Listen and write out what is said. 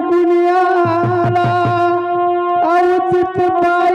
দুনিয়া আউচিত পাই